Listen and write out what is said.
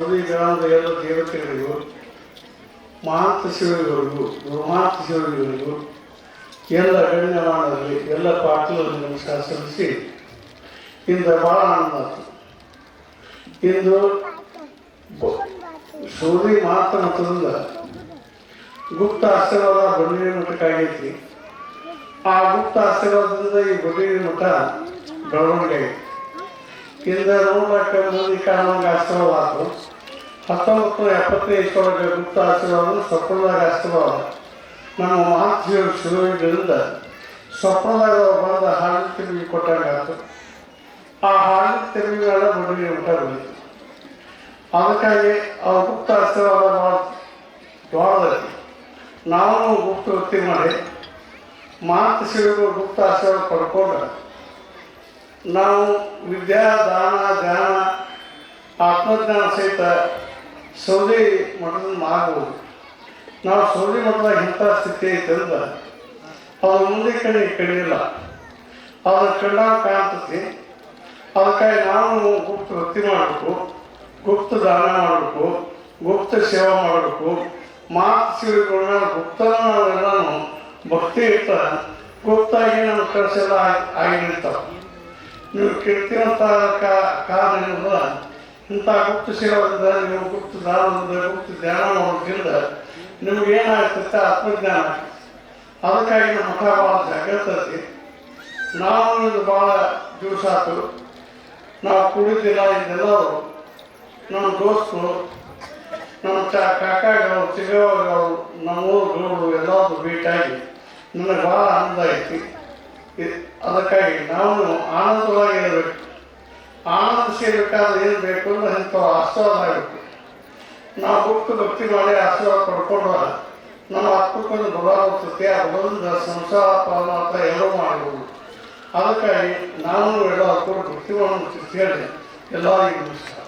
ಗ್ರಾಮದ ಎಲ್ಲ ದೇವತೆಗಳಿಗೂ ಮಹಾಂತ ಶಿವರಿಗೂ ಮಹಾಂತ ಶಿವರಿಗೂ ಎಲ್ಲ ಗಣ್ಯಮಾನರಲ್ಲಿ ಎಲ್ಲ ಪಾಟಲನ್ನು ನಮಸ್ಕಾರ ಸಲ್ಲಿಸಿ ಇಂದ ಬಹಳ ಆನಂದ ಇಂದು ಸೂರಿ ಸೂರಿ ಮಾತನಾಡುವುದರಿಂದ ಗುಪ್ತ ಆಶೀರ್ವಾದ ಬಂಡಿನ ಮಠಕ್ಕಾಗೈತಿ ಆ ಗುಪ್ತ ಆಶೀರ್ವಾದದಿಂದ ಈ ಬಂಡಿನ ಮಠ ಬೆಳವಣಿಗೆ ಆಗೈತಿ. ಇಂದ ನೋಡ್ಲಿಕ್ಕೆ ಈ ಕಾರಣ ಆಶೀರ್ವಾದ ಆಯ್ತು ಹತ್ತೊಂಬತ್ತು ನೂರ ಎಪ್ಪತ್ತೈದು ಇಸ್ಕೊಳಗೆ ಗುಪ್ತ ಆಶೀರ್ವಾದ ಸ್ವಪ್ನದಾಗ ಆಶೀರ್ವಾದ ನಮ್ಮ ಮಹಾತ್ಮೀಯರು ಶಿವರಿಂದ ಸ್ವಪ್ನದಾಗ ಬಂದ ಹಾಡಿನ ತಿರುಗಿ ಕೊಟ್ಟಂಗಾಯ್ತು ಆ ಹಾಡಿನ ತಿರುಗಿಗಳ ಮಠ ಬಂದಿತ್ತು ಅದಕ್ಕಾಗಿ ಅವ್ರ ಗುಪ್ತ ಆಶೀರ್ವಾದ ಭಾಳ ನಾವು ಗುಪ್ತ ವೃತ್ತಿ ಮಾಡಿ ಮಾತು ಶಿವಗಳು ಗುಪ್ತ ಆಶೀರ್ವಾದ ಪಡ್ಕೊಂಡು ನಾವು ವಿದ್ಯಾ ದಾನ, ಧ್ಯಾನ, ಆತ್ಮಜ್ಞಾನ ಸಹಿತ ಸೌದಿ ಮಠದಿಂದ ಮಾಡಬಹುದು. ನಾವು ಸೌದಿ ಮಠದಾಗ ಇಂಥ ಸ್ಥಿತಿ ಐತೆ ಅಂದ್ರೆ ಅದು ಮುಂದೆ ಕಡೆ ಕಡಿಯಿಲ್ಲ ಅದ್ರ ಕಣ್ಣ ಕಾಣ್ತತಿ. ಅದಕ್ಕಾಗಿ ನಾವು ಗುಪ್ತ ವೃತ್ತಿ ಮಾಡಬೇಕು, ಗುಪ್ತ ದಾನ ಮಾಡಬೇಕು, ಗುಪ್ತ ಸೇವಾ ಮಾಡಬೇಕು. ಮಾತು ಸಿಗಿಕೊಂಡ ನಾವೆಲ್ಲನೂ ಭಕ್ತಿ ಇರ್ತ ಗುಪ್ತಾಗಿ ನಮ್ಮ ಕೆಲಸೆಲ್ಲ ಆಗಿ ನಿಲ್ತಾವೆ ನೀವು ಕಾರಣ ಏನಂದ್ರೆ ಇಂಥ ಗುಪ್ತ ಸೇವಾದಿಂದ ನೀವು ಗುಪ್ತ ದಾನದಿಂದ ಗುಪ್ತ ಧ್ಯಾನ ಮಾಡೋದ್ರಿಂದ ನಿಮ್ಗೆ ಏನಾಗ್ತೈತೆ ಆತ್ಮಜ್ಞಾನ ಅದಕ್ಕಾಗಿ ನಮ್ಮ ಮಠ ಭಾಳ ಜಾಗ್ರತೆ ನಾವು ಇದು ಭಾಳ ದಿವಸ ಆತು ನಾವು ಕುಡಿದಿಲ್ಲ ಇದೆಲ್ಲರೂ ನಮ್ಮ ದೋಸ್ತರು ನಮ್ಮ ಚ, ಕಾಕಾಗಳು ಚಿಗವರು ನಮ್ಮ ಊರುಗಳು ಎಲ್ಲರೂ ಭೇಟಿಯಾಗಿ ನನಗೆ ಭಾಳ ಆನಂದ ಐತಿ ಅದಕ್ಕಾಗಿ ನಾವು ಆನಂದವಾಗಿರಬೇಕು. ಆನಂದ ಸೇರ್ಬೇಕಾದ್ರೆ ಏನು ಬೇಕು ಅಂದ್ರೆ ಅಂತ ಆಶೀರ್ವಾದ ಆಗಬೇಕು ನಾವು ಹುಟ್ಟು ಭಕ್ತಿ ಮಾಡಿ ಆಶೀರ್ವಾದ ಪಡ್ಕೊಂಡ್ರೆ ನಮ್ಮ ಆತ್ಮಕ್ಕೊಂದು ಬಲ ಹೋಗ್ತದೆ ಆ ಬಲದಿಂದ ಸಂಸಾರ ಅಂತ ಎಲ್ಲರೂ ಮಾಡಬಹುದು ಅದಕ್ಕಾಗಿ ನಾನು ಎಲ್ಲ ಕೂಡ ಭಕ್ತಿ ಮಾಡಿ ಹೇಳಿ. ಎಲ್ಲರಿಗೂ ನಮಸ್ಕಾರ.